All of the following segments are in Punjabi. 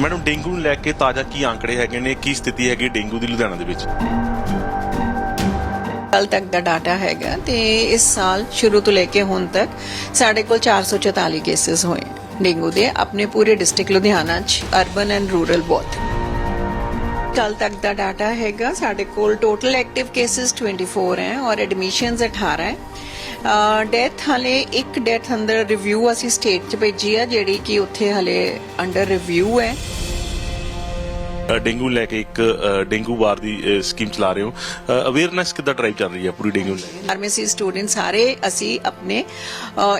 ਮੈਡਮ, ਡੇਂਗੂ ਨੂੰ ਲੈ ਕੇ ਤਾਜ਼ਾ ਕੀ ਆંકੜੇ ਹੈਗੇ ਨੇ? ਕੀ ਸਥਿਤੀ ਹੈਗੀ ਡੇਂਗੂ ਦੀ ਲੁਧਿਆਣਾ ਦੇ ਵਿੱਚ? ਕੱਲ ਤੱਕ ਦਾ ਡਾਟਾ ਹੈਗਾ ਤੇ ਇਸ ਸਾਲ ਸ਼ੁਰੂ ਤੋਂ ਲੈ ਕੇ ਹੁਣ ਤੱਕ ਸਾਡੇ ਕੋਲ 444 ਕੇਸਸ ਹੋਏ ਡੇਂਗੂ ਦੇ, ਆਪਣੇ ਪੂਰੇ ਡਿਸਟ੍ਰਿਕਟ ਲੁਧਿਆਣਾ 'ਚ ਅਰਬਨ ਐਂਡ ਰੂਰਲ ਬੋਥ ਕੱਲ ਤੱਕ ਦਾ ਡਾਟਾ ਹੈਗਾ ਸਾਡੇ ਕੋਲ ਟੋਟਲ ਐਕਟਿਵ ਕੇਸਸ 24 ਹੈ ਔਰ ਐਡਮਿਸ਼ਨਸ 18 ਹੈ। ਡੈਥ ਹਲੇ ਇੱਕ ਡੈਥ ਅੰਦਰ ਰਿਵਿਊ ਅਸੀਂ ਸਟੇਟ ਚ ਭੇਜੀ ਆ ਜਿਹੜੀ ਕਿ ਉੱਥੇ ਹਲੇ ਅੰਡਰ ਰਿਵਿਊ ਹੈ। ਡੇਂਗੂ ਲੈ ਕੇ ਇੱਕ ਡੇਂਗੂ ਵਾਰ ਦੀ ਸਕੀਮ ਚਲਾ ਰਹੇ ਹੋ। ਅਵੇਅਰਨੈਸ ਕਿੱਦਾਂ ਡਰਾਈਵ ਚੱਲ ਰਹੀ ਹੈ ਪੂਰੀ ਡੇਂਗੂ ਲੈ ਕੇ? ਫਾਰਮੇਸੀ ਸਟੂਡੈਂਟ ਸਾਰੇ ਅਸੀਂ ਆਪਣੇ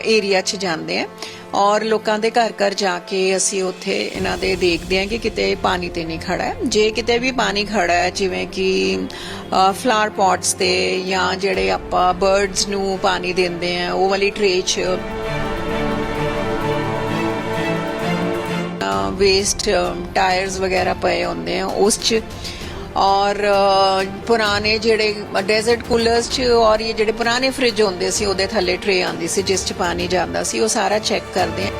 ਏਰੀਆ 'ਚ ਜਾਂਦੇ ਆ ਔਰ ਲੋਕਾਂ ਦੇ ਘਰ ਘਰ ਜਾ ਕੇ ਅਸੀਂ ਉੱਥੇ ਇਹਨਾਂ ਦੇ ਦੇਖਦੇ ਹਾਂ ਕਿ ਕਿਤੇ ਪਾਣੀ ਤੇ ਨਹੀਂ ਖੜਾ ਹੈ। ਜੇ ਕਿਤੇ ਵੀ ਪਾਣੀ ਖੜਾ ਹੈ, ਜਿਵੇਂ ਕਿ ਫਲਾਵਰ ਪੌਟਸ ਤੇ ਜਾਂ ਜਿਹੜੇ ਆਪਾਂ ਬਰਡਸ ਨੂੰ ਪਾਣੀ ਦਿੰਦੇ ਆ ਉਹ ਵਾਲੀ ਟਰੇ 'ਚ ਵੇਸਟ ਟਾਇਰਸ ਵਗੈਰਾ ਪਏ ਹੁੰਦੇ ਆ, ਉਸ 'ਚ ਔਰ ਪੁਰਾਣੇ ਜਿਹੜੇ ਡੈਜ਼ਰਟ ਕੂਲਰਸ 'ਚ ਔਰ ਇਹ ਜਿਹੜੇ ਪੁਰਾਣੇ ਫ੍ਰਿਜ ਹੁੰਦੇ ਸੀ, ਉਹਦੇ ਥੱਲੇ ਟਰੇ ਆਂਦੀ ਸੀ, ਜਿਸ 'ਚ ਪਾਣੀ ਜਾਂਦਾ ਸੀ, ਉਹ ਸਾਰਾ ਚੈੱਕ ਕਰਦੇ ਆ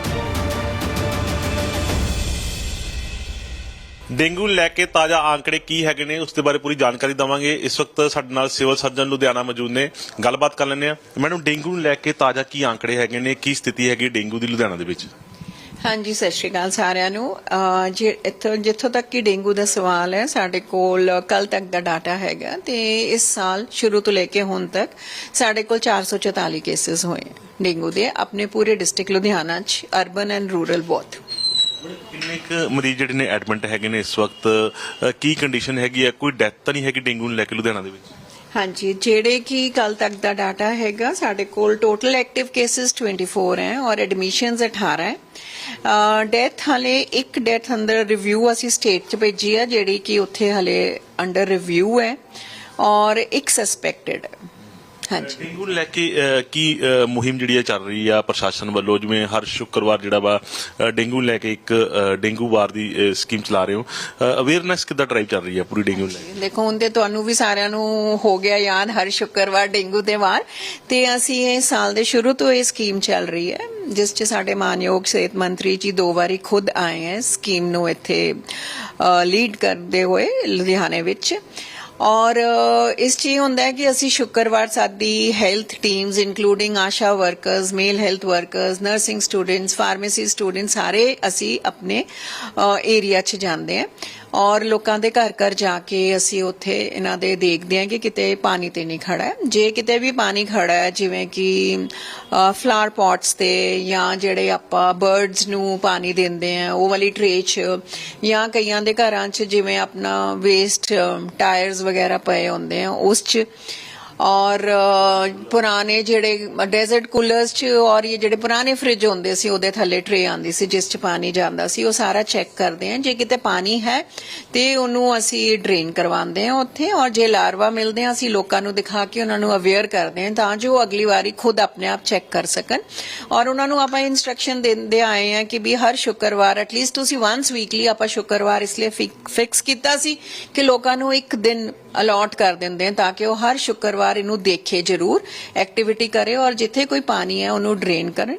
ਡੇਂਗੂ ਨੂੰ ਲੈ ਕੇ ਤਾਜ਼ਾ ਆંકੜੇ ਕੀ ਹੈਗੇ ਨੇ, ਉਸ ਦੇ ਬਾਰੇ ਪੂਰੀ ਜਾਣਕਾਰੀ ਦਵਾਂਗੇ। ਇਸ ਵਕਤ ਸਾਡੇ ਨਾਲ ਸਿਵਲ ਸਰਜਨ ਲੁਧਿਆਣਾ ਮੌਜੂਦ ਨੇ। ਗੱਲਬਾਤ ਕਰ ਲੈਂਦੇ ਆ ਮੈਡਮ, ਡੇਂਗੂ ਨੂੰ ਲੈ ਕੇ ਤਾਜ਼ਾ ਕੀ ਆંકੜੇ ਹੈਗੇ ਨੇ, ਕੀ ਸਥਿਤੀ ਹੈਗੀ ਡੇਂਗੂ ਦੀ ਲੁਧਿਆਣਾ ਦੇ ਵਿੱਚ? ਹਾਂਜੀ, ਸਤਿ ਸ਼੍ਰੀ ਅਕਾਲ ਸਾਰਿਆਂ ਨੂੰ। ਜੇ ਇੱਥੋਂ, ਜਿੱਥੋਂ ਤੱਕ ਕਿ ਡੇਂਗੂ ਦਾ ਸਵਾਲ ਹੈ, ਸਾਡੇ ਕੋਲ ਕੱਲ ਤੱਕ ਦਾ ਡਾਟਾ ਹੈਗਾ ਤੇ ਇਸ ਸਾਲ ਸ਼ੁਰੂ ਤੋਂ ਲੈ ਕੇ ਹੁਣ ਤੱਕ ਸਾਡੇ ਕੋਲ 444 ਕੇसेस ਹੋਏ ਡੇਂਗੂ ਦੇ। ਆਪਣੇ ਪੂਰੇ ਡਿਸਟ੍ਰਿਕਟ ਲੁਧਿਆਣਾ ਚ ਅਰਬਨ ਐਂਡ ਰੂਰਲ ਬੋਥ ਕਿੰਨੇ ਕੁ ਮਰੀਜ਼ ਜਿਹੜੇ ਨੇ ਐਡਮਿਟ ਹੈਗੇ ਨੇ ਇਸ ਵਕਤ? ਕੀ ਕੰਡੀਸ਼ਨ ਹੈਗੀ ਆ ਕੋਈ ਡੈਥ ਤਾਂ ਨਹੀਂ ਹੈਗੀ ਡੇਂਗੂ ਨੂੰ ਲੈ ਕੇ ਲੁਧਿਆਣਾ ਦੇ ਵਿੱਚ? ਹਾਂਜੀ, ਜਿਹੜੇ ਕਿ ਕੱਲ ਤੱਕ ਦਾ ਡਾਟਾ ਹੈਗਾ, ਸਾਡੇ ਕੋਲ ਟੋਟਲ ਐਕਟਿਵ ਕੇसेस 24 ਹੈ ਔਰ ਐਡਮਿਸ਼ਨਸ 18 ਹੈ। ਡੈਥ ਹਲੇ ਇੱਕ ਡੈਥ ਅੰਦਰ ਰਿਵਿਊ ਅਸੀਂ ਸਟੇਟ ਚ ਭੇਜੀ ਆ, ਜਿਹੜੀ ਕਿ ਉੱਥੇ ਹਲੇ ਅੰਡਰ ਰਿਵਿਊ ਹੈ ਔਰ ਇੱਕ ਸਸਪੈਕਟਡ ਹਾਂਜੀ। ਡੇਂਗੂ ਨੂੰ ਲੈ ਕੇ ਕੀ ਮੁਹਿੰਮ ਜਿਹੜੀ ਹੈ ਚੱਲ ਰਹੀ ਆ ਪ੍ਰਸ਼ਾਸਨ ਵੱਲੋਂ? ਜਿਵੇਂ ਹਰ ਸ਼ੁੱਕਰਵਾਰ ਜਿਹੜਾ ਵਾ ਡੇਂਗੂ ਨੂੰ ਲੈ ਕੇ ਇੱਕ ਡੇਂਗੂ ਵਾਰ ਦੀ ਸਕੀਮ ਚਲਾ ਰਹੇ ਹੋ। ਅਵੇਅਰਨੈਸ ਕਿੱਦਾਂ ਡਰਾਈਵ ਚੱਲ ਰਹੀ ਹੈ ਪੂਰੀ ਡੇਂਗੂ ਨੂੰ ਲੈ ਕੇ? ਦੇਖੋ ਹੁਣ ਤੇ ਤੁਹਾਨੂੰ ਵੀ ਸਾਰਿਆਂ ਨੂੰ ਹੋ ਗਿਆ ਯਾਦ ਹਰ ਸ਼ੁੱਕਰਵਾਰ ਡੇਂਗੂ ਦੇ ਵਾਰ। ਤੇ ਅਸੀਂ ਇਹ ਸਾਲ ਦੇ ਸ਼ੁਰੂ ਤੋਂ ਇਹ ਸਕੀਮ ਚੱਲ ਰਹੀ ਹੈ ਜਿਸ 'ਚ ਸਾਡੇ ਮਾਨਯੋਗ ਸਿਹਤ ਮੰਤਰੀ ਜੀ ਦੋ ਵਾਰੀ ਖੁਦ ਆਏ ਹੈ ਸਕੀਮ ਨੂੰ ਇੱਥੇ ਲੀਡ ਕਰਦੇ ਹੋਏ ਲੁਧਿਆਣੇ ਵਿੱਚ। ਔਰ ਇਸ 'ਚ ਇਹ ਹੁੰਦਾ ਹੈ ਕਿ ਅਸੀਂ ਸ਼ੁੱਕਰਵਾਰ ਸਾਡੀ health teams including Asha workers male health workers nursing students pharmacy student ਸਾਰੇ ਅਸੀਂ ਆਪਣੇ ਏਰੀਆ 'ਚ ਜਾਂਦੇ ਹਾਂ। ਔਰ ਲੋਕਾਂ ਦੇ ਘਰ ਘਰ ਜਾ ਕੇ ਅਸੀਂ ਉੱਥੇ ਇਹਨਾਂ ਦੇ ਦੇਖਦੇ ਹਾਂ ਕਿ ਕਿਤੇ ਪਾਣੀ ਤੇ ਨਹੀਂ ਖੜਾ ਹੈ। ਜੇ ਕਿਤੇ ਵੀ ਪਾਣੀ ਖੜਾ ਹੈ, ਜਿਵੇਂ ਕਿ ਫਲਾਵਰ ਪੌਟਸ ਤੇ ਜਾਂ ਜਿਹੜੇ ਆਪਾਂ ਬਰਡਸ ਨੂੰ ਪਾਣੀ ਦਿੰਦੇ ਆ ਉਹ ਵਾਲੀ ਟਰੇ 'ਚ ਜਾਂ ਕਈਆਂ ਦੇ ਘਰਾਂ 'ਚ ਜਿਵੇਂ ਆਪਣਾ ਵੇਸਟ ਟਾਇਰਸ ਵਗੈਰਾ ਪਏ ਹੁੰਦੇ ਆ, ਉਸ 'ਚ ਔਰ ਪੁਰਾਣੇ ਜਿਹੜੇ ਡੈਜ਼ਰਟ ਕੂਲਰਸ 'ਚ ਔਰ ਇਹ ਜਿਹੜੇ ਪੁਰਾਣੇ ਫ੍ਰਿਜ ਹੁੰਦੇ ਸੀ, ਉਹਦੇ ਥੱਲੇ ਟਰੇ ਆਂਦੀ ਸੀ, ਜਿਸ 'ਚ ਪਾਣੀ ਜਾਂਦਾ ਸੀ, ਉਹ ਸਾਰਾ ਚੈੱਕ ਕਰਦੇ ਆ ਜੇ ਕਿਤੇ ਪਾਣੀ ਹੈ, ਤੇ ਉਹਨੂੰ ਅਸੀਂ ਡਰੇਨ ਕਰਵਾਉਂਦੇ ਆ ਉੱਥੇ ਔਰ ਜੇ ਲਾਰਵਾ ਮਿਲਦੇ ਆ, ਅਸੀਂ ਲੋਕਾਂ ਨੂੰ ਦਿਖਾ ਕੇ ਉਹਨਾਂ ਨੂੰ ਅਵੇਅਰ ਕਰਦੇ ਆ ਤਾਂ ਜੋ ਅਗਲੀ ਵਾਰੀ ਖੁਦ ਆਪਣੇ ਆਪ ਚੈੱਕ ਕਰ ਸਕਣ। ਔਰ ਉਹਨਾਂ ਨੂੰ ਆਪਾਂ ਇਨਸਟਰਕਸ਼ਨ ਦਿੰਦੇ ਆਏ ਆ ਕਿ ਵੀ ਹਰ ਸ਼ੁੱਕਰਵਾਰ ਐਟਲੀਸਟ ਤੁਸੀਂ ਵਾਂਸ ਵੀਕਲੀ ਆਪਾਂ ਸ਼ੁੱਕਰਵਾਰ ਇਸ ਲਈ ਫਿਕਸ ਕੀਤਾ ਸੀ ਕਿ ਲੋਕਾਂ ਨੂੰ ਇੱਕ ਦਿਨ ਅਲਾਟ ਕਰ ਦਿੰਦੇ ਆ ਤਾਂ ਕਿ ਉਹ ਹਰ ਸ਼ੁੱਕਰਵਾਰ ਇਹਨੂੰ ਦੇਖੇ ਜ਼ਰੂਰ ਐਕਟੀਵਿਟੀ ਕਰੇ ਔਰ ਜਿੱਥੇ ਕੋਈ ਪਾਣੀ ਹੈ ਉਹਨੂੰ ਡਰੇਨ ਕਰਨ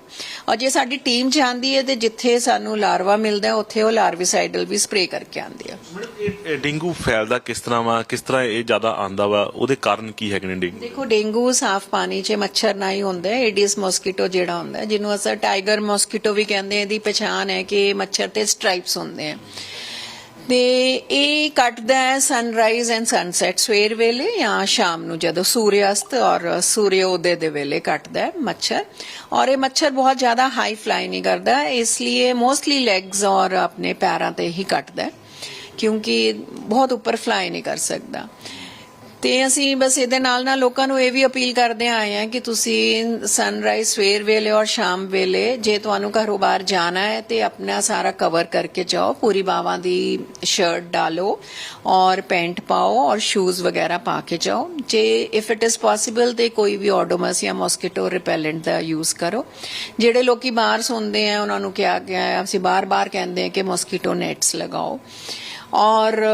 ਔਰ ਜੇ ਸਾਡੀ ਟੀਮ ਜਾਂਦੀ ਹੈ ਤੇ ਜਿੱਥੇ ਸਾਨੂੰ ਲਾਰਵਾ ਮਿਲਦਾ ਹੈ, ਉੱਥੇ ਉਹ ਲਾਰਵੀਸਾਈਡਲ ਵੀ ਸਪਰੇਅ ਕਰਕੇ ਆਉਂਦੀ ਆ। ਇਹ ਡੇਂਗੂ ਫੈਲਦਾ ਕਿਸ ਤਰ੍ਹਾਂ ਵਾ? ਕਿਸ ਤਰ੍ਹਾਂ ਇਹ ਜ਼ਿਆਦਾ ਆਂਦਾ ਵਾ? ਉਹਦੇ ਕਾਰਨ ਕੀ ਹੈਗੇ ਨੇ ਡੇਂਗੂ? ਦੇਖੋ ਡੇਂਗੂ ਸਾਫ਼ ਪਾਣੀ 'ਚ ਮੱਛਰ ਨਾ ਹੀ ਹੁੰਦਾ ਹੈ ਏਡੀਸ ਮੋਸਕੀਟੋ ਜਿਹੜਾ ਹੁੰਦਾ ਹੈ ਜਿਹਨੂੰ ਅਸਰ ਟਾਈਗਰ ਮੋਸਕੀਟੋ ਵੀ ਕਹਿੰਦੇ ਆ ਇਹਦੀ ਪਛਾਣ ਹੈ ਕਿ ਮੱਛਰ ਤੇ ਸਟ੍ਰਾਈਪਸ ਹੁੰਦੇ ਆ। ਤੇ ਇਹ ਕੱਟਦਾ ਹੈ ਸਨਰਾਈਜ਼ ਐਂਡ ਸਨਸੈਟ ਸਵੇਰ ਵੇਲੇ ਜਾਂ ਸ਼ਾਮ ਨੂੰ, ਜਦੋਂ ਸੂਰਿਆਸਤ ਔਰ ਸੂਰਿਓਦੈ ਦੇ ਵੇਲੇ ਕੱਟਦਾ ਹੈ ਮੱਛਰ। ਔਰ ਇਹ ਮੱਛਰ ਬਹੁਤ ਜ਼ਿਆਦਾ ਹਾਈ ਫਲਾਈ ਨਹੀਂ ਕਰਦਾ ਇਸ ਲਈ ਮੋਸਟਲੀ ਲੈਗਸ ਔਰ ਆਪਣੇ ਪੈਰਾਂ ਤੇ ਹੀ ਕੱਟਦਾ ਕਿਉਂਕਿ ਬਹੁਤ ਉੱਪਰ ਫਲਾਈ ਨਹੀਂ ਕਰ ਸਕਦਾ। ਤੇ ਅਸੀਂ ਬਸ ਇਹਦੇ ਨਾਲ ਨਾਲ ਲੋਕਾਂ ਨੂੰ ਇਹ ਵੀ ਅਪੀਲ ਕਰਦੇ ਆਏ ਆ ਕਿ ਤੁਸੀਂ ਸਨਰਾਈਜ਼ ਸਵੇਰ ਵੇਲੇ ਔਰ ਸ਼ਾਮ ਵੇਲੇ ਜੇ ਤੁਹਾਨੂੰ ਘਰੋਂ ਬਾਹਰ ਜਾਣਾ ਹੈ ਤੇ ਆਪਣਾ ਸਾਰਾ ਕਵਰ ਕਰਕੇ ਜਾਓ, ਪੂਰੀ ਬਾਹਾਂ ਦੀ ਸ਼ਰਟ ਡਾਲੋ ਔਰ ਪੈਂਟ ਪਾਓ ਔਰ ਸ਼ੂਜ਼ ਵਗੈਰਾ ਪਾ ਕੇ ਜਾਓ। ਜੇ ਇਫ ਇਟ ਇਜ਼ ਪੋਸੀਬਲ ਤੇ ਕੋਈ ਵੀ ਆਡੋਮਸ ਜਾਂ ਮੋਸਕੀਟੋ ਰਿਪੈਲੈਂਟ ਦਾ ਯੂਜ਼ ਕਰੋ। ਜਿਹੜੇ ਲੋਕੀ ਬਾਹਰ ਸੌਂਦੇ ਆ, ਉਹਨਾਂ ਨੂੰ ਕਿਹਾ ਗਿਆ ਅਸੀਂ ਬਾਰ-ਬਾਰ ਕਹਿੰਦੇ ਆ ਕਿ ਮੋਸਕੀਟੋ ਨੈਟਸ ਲਗਾਓ। ਔਰ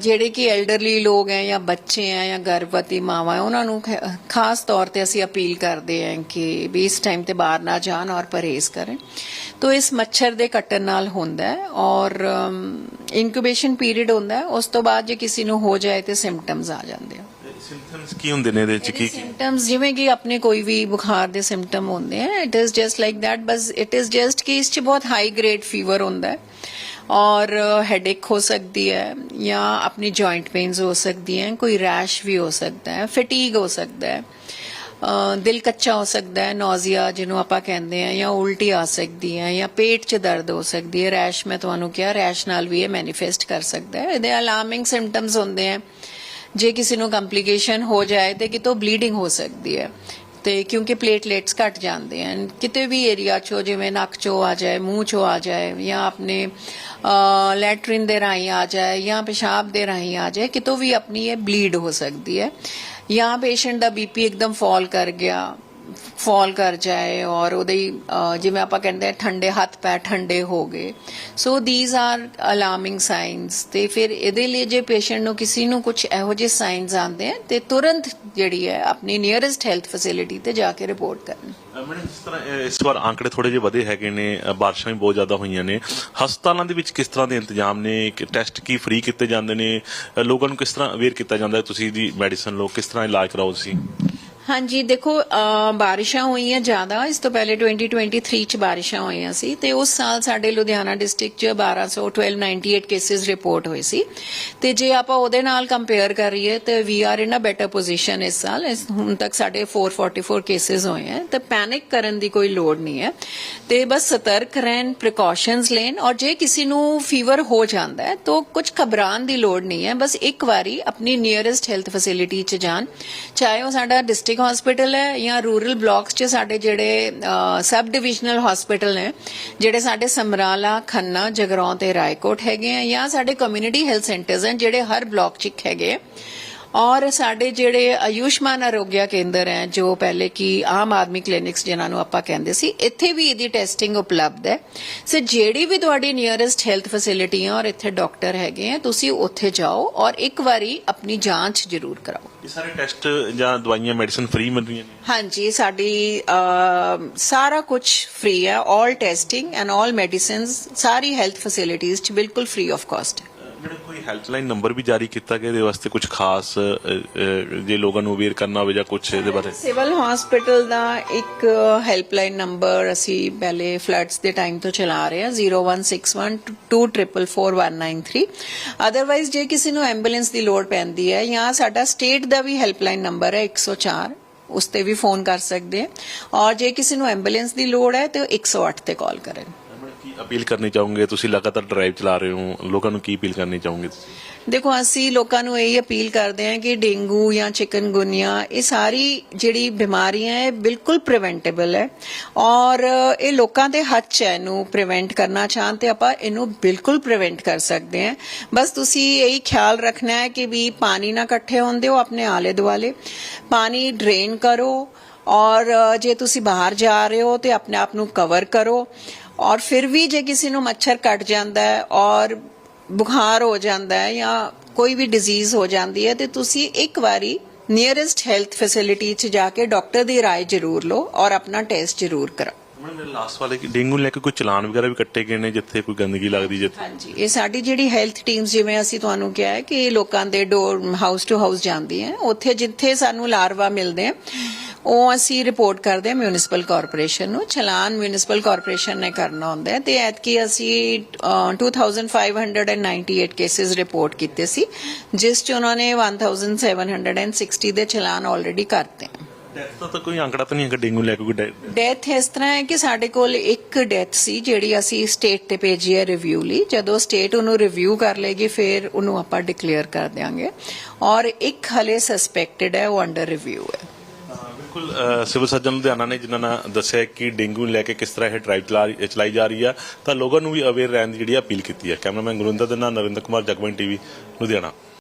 ਜਿਹੜੇ ਕਿ ਐਲਡਰਲੀ ਲੋਕ ਹੈ ਜਾਂ ਬੱਚੇ ਹੈ ਜਾਂ ਗਰਭਵਤੀ ਮਾਵਾਂ ਹੈ ਉਹਨਾਂ ਨੂੰ ਖਾਸ ਤੌਰ ਤੇ ਅਸੀਂ ਅਪੀਲ ਕਰਦੇ ਹਾਂ ਕਿ ਵੀ ਇਸ ਟਾਈਮ ਤੇ ਬਾਹਰ ਨਾ ਜਾਣ ਔਰ ਪਰਹੇਜ਼ ਕरें ਤੋ ਇਸ ਮੱਛਰ ਦੇ ਕੱਟਣ ਨਾਲ ਹੁੰਦਾ ਹੈ ਔਰ ਇਨਕੂਬੇਸ਼ਨ ਪੀਰੀਅਡ ਹੁੰਦਾ ਹੈ ਉਸ ਤੋਂ ਬਾਅਦ ਜੇ ਕਿਸੇ ਨੂੰ ਹੋ ਜਾਏ ਤੇ ਸਿੰਪਟਮਸ ਆ ਜਾਂਦੇ ਆ। ਸਿੰਪਟਮਸ ਕੀ ਹੁੰਦੇ ਨੇ ਇਹਦੇ ਵਿੱਚ ਕੀ ਕੀ ਸਿੰਪਟਮਸ ਜਿਵੇਂ ਕਿ ਆਪਣੇ ਕੋਈ ਵੀ ਬੁਖਾਰ ਦੇ ਸਿੰਪਟਮ ਹੁੰਦੇ ਆ it is just like that bus it is just ਕਿ ਇਸ ਚ ਬਹੁਤ ਹਾਈ ਗ੍ਰੇਡ ਫੀਵਰ ਹੁੰਦਾ ਹੈ ਔਰ ਹੈਡੇਕ ਹੋ ਸਕਦੀ ਹੈ ਜਾਂ ਆਪਣੀ ਜੁਆਇੰਟ ਪੇਨਸ ਹੋ ਸਕਦੀ ਹੈ, ਕੋਈ ਰੈਸ਼ ਵੀ ਹੋ ਸਕਦਾ ਹੈ ਫਟੀਗ ਹੋ ਸਕਦਾ ਹੈ ਦਿਲ ਕੱਚਾ ਹੋ ਸਕਦਾ ਹੈ ਨੌਜ਼ੀਆ ਜਿਹਨੂੰ ਆਪਾਂ ਕਹਿੰਦੇ ਆ ਜਾਂ ਉਲਟੀ ਆ ਸਕਦੀ ਹੈ ਜਾਂ ਪੇਟ 'ਚ ਦਰਦ ਹੋ ਸਕਦੀ ਹੈ ਰੈਸ਼ ਮੈਂ ਤੁਹਾਨੂੰ ਕਿਹਾ ਰੈਸ਼ ਨਾਲ ਵੀ ਇਹ ਮੈਨੀਫੈਸਟ ਕਰ ਸਕਦਾ ਹੈ। ਇਹਦੇ ਅਲਾਰਮਿੰਗ ਸਿੰਪਟਮਸ ਹੁੰਦੇ ਆ ਜੇ ਕਿਸੇ ਨੂੰ ਕੰਪਲਿਕੇਸ਼ਨ ਹੋ ਜਾਏ ਤੇ ਕਿਤੋਂ ਬਲੀਡਿੰਗ ਹੋ ਸਕਦੀ ਹੈ। ਤੇ ਕਿਉਂਕਿ ਪਲੇਟਲੇਟਸ ਘਟ ਜਾਂਦੇ ਹਨ। ਕਿਤੇ ਵੀ ਏਰੀਆ ਚੋਂ ਜਿਵੇਂ ਨੱਕ ਚੋਂ ਆ ਜਾਏ, ਮੂੰਹ ਚੋਂ ਆ ਜਾਏ ਜਾਂ ਆਪਣੇ ਲੈਟਰਿਨ ਦੇ ਰਾਹੀਂ ਆ ਜਾਏ ਜਾਂ ਪਿਸ਼ਾਬ ਦੇ ਰਾਹੀਂ ਆ ਜਾਏ, ਕਿਤੋਂ ਵੀ ਆਪਣੀ ਇਹ ਬਲੀਡ ਹੋ ਸਕਦੀ ਹੈ। ਜਾਂ ਪੇਸ਼ੈਂਟ ਦਾ ਬੀਪੀ ਇੱਕਦਮ ਫਾਲ ਕਰ ਗਿਆ। ਫਾਲ ਕਰ ਜਾਏ ਔਰ ਉਹਦੇ ਜਿਵੇਂ ਆਪਾਂ ਕਹਿੰਦੇ ਆ, ਠੰਡੇ ਹੱਥ ਪੈ ਠੰਡੇ ਹੋ ਗਏ। So these are alarming signs ਤੇ ਫਿਰ ਇਹਦੇ ਲਈ ਜੇ ਪੇਸ਼ੈਂਟ ਨੂੰ ਕਿਸੇ ਨੂੰ ਕੁਝ ਇਹੋ ਜਿਹੇ ਸਾਈਨਸ ਆਉਂਦੇ ਆ, ਤੇ ਤੁਰੰਤ ਜਿਹੜੀ ਹੈ, ਆਪਣੀ ਨੀਅਰੈਸਟ ਹੈਲਥ ਫੈਸਿਲਿਟੀ ਤੇ ਜਾ ਕੇ ਰਿਪੋਰਟ ਕਰਨ। ਮੈਡਮ, ਜਿਸ ਤਰ੍ਹਾਂ ਇਸ ਵਾਰ ਆંકੜੇ ਥੋੜੇ ਜਿਹੇ ਵਧੇ ਹੈਗੇ ਨੇ ਬਾਰਿਸ਼ਾਂ ਵੀ ਬਹੁਤ ਜ਼ਿਆਦਾ ਹੋਈਆਂ ਨੇ। ਹਸਪਤਾਲਾਂ ਦੇ ਵਿੱਚ ਕਿਸ ਤਰ੍ਹਾਂ ਦੇ ਇੰਤਜ਼ਾਮ ਨੇ? ਟੈਸਟ ਕੀ ਫ੍ਰੀ ਕੀਤੇ ਜਾਂਦੇ ਨੇ? ਲੋਕਾਂ ਨੂੰ ਕਿਸ ਤਰ੍ਹਾਂ ਅਵੇਅਰ ਕੀਤਾ ਜਾਂਦਾ? ਤੁਸੀਂ ਦੀ ਮੈਡੀਸਨ ਲੋ ਕਿਸ ਤਰ੍ਹਾਂ ਇਲਾਜ ਕਰਾਓ ਤੁਸੀਂ? ਹਾਂਜੀ, ਦੇਖੋ ਬਾਰਿਸ਼ਾਂ ਹੋਈਆਂ ਜ਼ਿਆਦਾ। ਇਸ ਤੋਂ ਪਹਿਲੇ 2023 ਚ ਬਾਰਿਸ਼ਾਂ ਹੋਈਆਂ ਸੀ ਤੇ ਉਸ ਸਾਲ ਸਾਡੇ ਲੁਧਿਆਣਾ ਡਿਸਟ੍ਰਿਕਟ ਚ 1298 ਕੇਸਿਸ ਰਿਪੋਰਟ ਹੋਏ ਸੀ। ਤੇ ਜੇ ਆਪਾਂ ਉਹਦੇ ਨਾਲ ਕੰਪੇਅਰ ਕਰੀਏ ਤੇ we are in a better position ਇਸ ਸਾਲ। ਇਸ- ਹੁਣ ਤੱਕ ਸਾਡੇ 444 ਕੇਸਿਸ ਹੋਏ ਹੈ। ਤੇ ਪੈਨਿਕ ਕਰਨ ਦੀ ਕੋਈ ਲੋੜ ਨਹੀਂ ਹੈ। ਤੇ ਬਸ ਸਤਰਕ ਰਹਿਣ ਪ੍ਰੀਕਾਸ਼ਨਸ ਲੈਣ ਔਰ ਜੇ ਕਿਸੇ ਨੂੰ ਫੀਵਰ ਹੋ ਜਾਂਦਾ ਹੈ ਤਾਂ ਕੁਝ ਘਬਰਾਉਣ ਦੀ ਲੋੜ ਨਹੀਂ ਹੈ। ਬਸ ਇੱਕ ਵਾਰੀ ਆਪਣੀ ਨੀਅਰੈਸਟ ਹੈਲਥ ਫੈਸਿਲਿਟੀ 'ਚ ਜਾਣ। ਚਾਹੇ ਉਹ ਸਾਡਾ ਡਿਸਟ੍ਰਿਕਟ ਹਸਪੀਟਲ ਹੈ ਜਾਂ ਰੂਰਲ ਬਲਾਕਸ 'ਚ ਸਾਡੇ ਜਿਹੜੇ ਸਬ ਡਿਵੀਜ਼ਨਲ ਹਸਪੀਟਲ ਨੇ, ਜਿਹੜੇ ਸਾਡੇ ਸਮਰਾਲਾ, ਖੰਨਾ ਜਗਰਾਉਂ ਤੇ ਰਾਏਕੋਟ ਹੈਗੇ ਆ ਜਾਂ ਸਾਡੇ ਕਮਿਊਨਿਟੀ ਹੈਲਥ ਸੈਂਟਰਸ ਹਨ ਜਿਹੜੇ ਹਰ ਬਲਾਕ 'ਚ ਇੱਕ ਹੈਗੇ ਆ। ਔਰ ਸਾਡੇ ਜਿਹੜੇ ਆਯੁਸ਼ਮਾਨ ਆਰੋਗਿਆ ਕੇਂਦਰ ਹੈ ਜੋ ਪਹਿਲੇ ਕੀ ਆਮ ਆਦਮੀ ਕਲੀਨਿਕਸ ਜਿਨ੍ਹਾਂ ਨੂੰ ਆਪਾਂ ਕਹਿੰਦੇ ਸੀ ਇੱਥੇ ਵੀ ਇਹਦੀ ਟੈਸਟਿੰਗ ਉਪਲਬਧ ਹੈ। ਸੋ ਜਿਹੜੀ ਵੀ ਤੁਹਾਡੀ ਨੀਅਰੈਸਟ ਹੈਲਥ ਫੈਸਿਲਿਟੀ ਹੈ ਔਰ ਇੱਥੇ ਡਾਕਟਰ ਹੈਗੇ ਆ ਤੁਸੀਂ ਉੱਥੇ ਜਾਓ ਔਰ ਇੱਕ ਵਾਰੀ ਆਪਣੀ ਜਾਂਚ ਜ਼ਰੂਰ ਕਰਾਓ। ਇਹ ਸਾਰੇ ਟੈਸਟ ਜਾਂ ਦਵਾਈਆਂ ਮੈਡੀਸਨ ਫ੍ਰੀ ਮਿਲ ਰਹੀਆਂ ਨੇ? ਹਾਂਜੀ ਸਾਡੀ ਸਾਰਾ ਕੁਝ ਫ੍ਰੀ ਹੈ 올 ਟੈਸਟਿੰਗ ਐਂਡ 올 ਮੈਡੀਸਿਨਸ ਸਾਰੀ ਹੈਲਥ ਫੈਸਿਲਿਟੀਜ਼ ਚ ਬਿਲਕੁਲ ਫ੍ਰੀ ਆਫ ਕਾਸਟ ਹੈ। ਮੈਡਮ ਕੋਈ ਹੈਲਪਲਾਈਨ ਨੰਬਰ ਵੀ ਜਾਰੀ ਕੀਤਾ ਗਿਆ, ਇਹਦੇ ਵਾਸਤੇ ਕੁਝ ਖਾਸ ਜੇ ਲੋਕਾਂ ਨੂੰ ਅਵੇਅਰ ਕਰਨਾ ਹੋਵੇ ਜਾਂ ਕੁਝ ਇਹਦੇ ਬਾਰੇ? ਸਿਵਲ ਹਸਪੀਟਲ ਦਾ ਇੱਕ ਹੈਲਪਲਾਈਨ ਨੰਬਰ ਅਸੀਂ ਪਹਿਲੇ ਫਲੱਡਸ ਦੇ ਟਾਈਮ ਤੋਂ ਚਲਾ ਰਹੇ ਹਾਂ 01612444193 ਅਦਰਵਾਈਜ਼ ਜੇ ਕਿਸੇ ਨੂੰ ਐਂਬੂਲੈਂਸ ਦੀ ਲੋੜ ਪੈਂਦੀ ਹੈ ਜਾਂ ਸਾਡਾ ਸਟੇਟ ਦਾ ਵੀ ਹੈਲਪਲਾਈਨ ਨੰਬਰ ਹੈ 104 ਉਸ ਤੇ ਵੀ ਫੋਨ ਕਰ ਸਕਦੇ ਹੈ। ਔਰ ਜੇ ਕਿਸੇ ਨੂੰ ਐਂਬੂਲੈਂਸ ਦੀ ਲੋੜ ਹੈ, ਤੇ ਉਹ 108 ਤੇ ਕਾਲ ਕਰਨ। ਅਪੀਲ ਕਰਨੀ ਚਾਹੋਗੇ? ਤੁਸੀਂ ਲਗਾਤਾਰ ਡਰਾਈਵ ਚਲਾ ਰਹੇ ਹੋ। ਲੋਕਾਂ ਨੂੰ ਕੀ ਅਪੀਲ ਕਰਨੀ ਚਾਹੋਗੇ ਤੁਸੀਂ? ਦੇਖੋ, ਅਸੀਂ ਲੋਕਾਂ ਨੂੰ ਇਹ ਅਪੀਲ ਕਰਦੇ ਹਾਂ ਕਿ ਡੇਂਗੂ ਜਾਂ ਚਿਕਨਗੁਨੀਆ, ਇਹ ਸਾਰੀ ਜਿਹੜੀ ਬਿਮਾਰੀਆਂ ਹੈ ਬਿਲਕੁਲ ਪ੍ਰੀਵੈਂਟੇਬਲ ਹੈ। ਔਰ ਇਹ ਲੋਕਾਂ ਦੇ ਹੱਥ 'ਚ ਹੈ, ਇਹਨੂੰ ਪ੍ਰੀਵੈਂਟ ਕਰਨਾ ਚਾਹਨ ਤੇ ਆਪਾਂ ਇਹਨੂੰ ਬਿਲਕੁਲ ਪ੍ਰੀਵੈਂਟ ਕਰ ਸਕਦੇ ਹਾਂ। ਬਸ ਤੁਸੀਂ ਇਹੀ ਖਿਆਲ ਰੱਖਣਾ ਹੈ ਕਿ ਵੀ ਪਾਣੀ ਨਾ ਇਕੱਠੇ ਹੋਣ ਦਿਓ ਆਪਣੇ ਆਲੇ ਦੁਆਲੇ ਪਾਣੀ ਡਰੇਨ ਕਰੋ ਔਰ ਜੇ ਤੁਸੀਂ ਬਾਹਰ ਜਾ ਰਹੇ ਹੋ ਤੇ ਆਪਣੇ ਆਪ ਨੂੰ ਕਵਰ ਕਰੋ। ਔਰ ਫਿਰ ਵੀ ਜੇ ਕਿਸੇ ਨੂੰ ਮੱਛਰ ਕੱਟ ਜਾਂਦਾ ਹੈ ਔਰ ਬੁਖਾਰ ਹੋ ਜਾਂਦਾ ਹੈ ਜਾਂ ਕੋਈ ਵੀ ਡਿਜ਼ੀਜ਼ ਹੋ ਜਾਂਦੀ ਹੈ ਤੇ ਤੁਸੀਂ ਇੱਕ ਵਾਰੀ ਨੀਅਰੈਸਟ ਹੈਲਥ ਫੈਸਿਲਿਟੀ 'ਚ ਜਾ ਕੇ ਡਾਕਟਰ ਦੀ رائے ਜ਼ਰੂਰ ਲਓ ਔਰ ਆਪਣਾ ਟੈਸਟ ਜ਼ਰੂਰ ਕਰਾਓ ਮੈਡਮ ਮੇਰੇ ਲਾਸਟ ਵਾਲੇ ਕਿ ਡੇਂਗੂ ਨੂੰ ਲੈ ਕੇ ਕੋਈ ਚਲਾਨ ਵਗੈਰਾ ਵੀ ਕੱਟੇ ਗਏ ਨੇ ਜਿੱਥੇ ਕੋਈ ਗੰਦਗੀ ਲੱਗਦੀ ਜਿੱਥੇ ਹਾਂਜੀ ਇਹ ਸਾਡੀ ਜਿਹੜੀ ਹੈਲਥ ਟੀਮਸ ਜਿਵੇਂ ਅਸੀਂ ਤੁਹਾਨੂੰ ਕਿਹਾ ਹੈ ਕਿ ਇਹ ਲੋਕਾਂ ਦੇ ਡੋਰ ਹਾਊਸ ਟੂ ਹਾਊਸ ਜਾਂਦੀ ਹੈ ਉੱਥੇ ਜਿੱਥੇ ਸਾਨੂੰ ਲਾਰਵਾ ਮਿਲਦੇ ਆ ਉਹ ਅਸੀਂ ਰਿਪੋਰਟ ਕਰਦੇ ਹਾਂ ਮਿਊਨਿਸਪਲ ਕਾਰਪੋਰੇਸ਼ਨ ਨੂੰ ਚਲਾਨ ਮਿਊਨਿਸਪਲ ਕਾਰਪੋਰੇਸ਼ਨ ਨੇ ਕਰਨਾ ਹੁੰਦਾ ਹੈ ਤੇ ਐਤਕੀ ਅਸੀਂ ਅਹ, 2598 ਕੇਸਿਸ ਰਿਪੋਰਟ ਕੀਤੇ ਸੀ ਜਿਸ ਚ ਉਹਨਾਂ ਨੇ 1760 ਦੇ ਚਲਾਨ ਆਲਰੇਡੀ ਕਰਤੇ ਹਨ ਡੈਥ ਦਾ ਤਾਂ ਕੋਈ ਅੰਕੜਾ ਤਾਂ ਨਹੀਂ ਹੈਗਾ ਡੇਂਗੂ ਲੈ ਕੇ ਡੈਥ ਇਸ ਤਰ੍ਹਾਂ ਹੈ ਕਿ ਸਾਡੇ ਕੋਲ ਇੱਕ ਡੈਥ ਸੀ ਜਿਹੜੀ ਅਸੀਂ ਸਟੇਟ ਤੇ ਭੇਜੀ ਹੈ ਰਿਵਿਊ ਲਈ। ਜਦੋਂ ਸਟੇਟ ਉਹਨੂੰ ਰਿਵਿਊ ਕਰ ਲੇਗੀ ਫਿਰ ਉਹਨੂੰ ਆਪਾਂ ਡਿਕਲੇਅਰ ਕਰ ਦਿਆਂਗੇ। ਔਰ ਇੱਕ ਹਲੇ ਸਸਪੈਕਟਡ ਹੈ ਉਹ ਅੰਡਰ ਰਿਵਿਊ ਹਾਂ, ਬਿਲਕੁਲ ਸਿਵਲ ਸਰਜਨ ਲੁਧਿਆਣਾ ਨੇ ਜਿਨ੍ਹਾਂ ਨੇ ਦੱਸਿਆ ਕਿ ਡੇਂਗੂ ਨੂੰ ਲੈ ਕੇ ਕਿਸ ਤਰ੍ਹਾਂ ਇਹ ਡਰਾਈਵ ਚਲਾ ਰਹੀ- ਚਲਾਈ ਜਾ ਰਹੀ ਆ, ਤਾਂ ਲੋਕਾਂ ਨੂੰ ਵੀ ਅਵੇਅਰ ਰਹਿਣ ਦੀ ਜਿਹੜੀ ਅਪੀਲ ਕੀਤੀ ਹੈ। ਕੈਮਰਾਮੈਨ ਗੁਰਿੰਦਰ ਦੇ ਨਾਲ ਨਰਿੰਦਰ ਕੁਮਾਰ ਜਗਮਨ ਟੀਵੀ, ਲੁਧਿਆਣਾ।